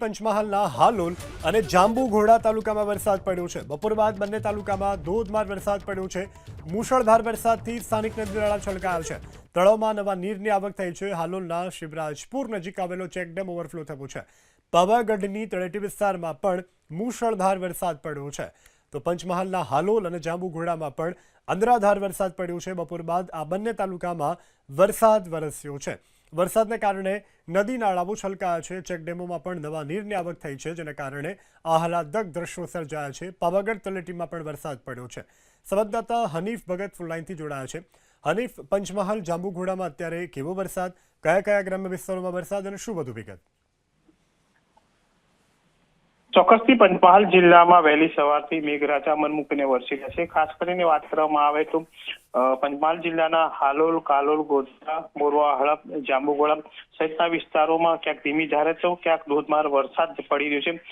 પંચમહાલના હાલોલ અને જાંબુઘોડા તાલુકામાં વરસાદ પડ્યો છે. બપોર બાદ બંને તાલુકામાં ધોધમાર વરસાદ પડ્યો છે. મુશળધાર વરસાદથી સ્થાનિક નદી નાળા છલકાયા છે. તળાવમાં નવા નીરની આવક થઈ છે. હાલોલના શિવરાજપુર નજીક આવેલો ચેકડેમ ઓવરફ્લો થયો છે. પાવાગઢની તળેટી વિસ્તારમાં પણ મુશળધાર વરસાદ પડ્યો છે. તો પંચમહાલના હાલોલ અને જાંબુઘોડામાં પણ અંદરાધાર વરસાદ પડ્યો છે. બપોર બાદ આ બંને તાલુકામાં વરસાદ વરસ્યો છે. વરસાદને કારણે નદી નાળાઓ છલકાયા છે. ચેકડેમોમાં પણ નવા નીરની આવક થઈ છે, જેને કારણે આહલાદક દ્રશ્યો સર્જાયા છે. પાવાગઢ તળેટીમાં પણ વરસાદ પડ્યો છે. સંવાદદાતા હનીફ ભગત ફૂલલાઇનથી જોડાયા છે. હનીફ, પંચમહાલ, જાંબુઘોડામાં અત્યારે કેવો વરસાદ? કયા કયા ગ્રામ્ય વિસ્તારોમાં વરસાદ અને શું વધુ વિગત? ચોક્કસથી પંચમહાલ જિલ્લામાં વહેલી સવારથી મેઘરાજા મનમૂકીને વરસી રહ્યા છે. ખાસ કરીને વાત કરવામાં આવે તો પંચમહાલ જિલ્લાના હાલોલ, કાલોલ, ગોધરા મોરવા હળપ, જાંબુગોળા સહિતના વિસ્તારોમાં ક્યાંક ધીમી ધારે તો ક્યાંક ધોધમાર વરસાદ પડી રહ્યો છે.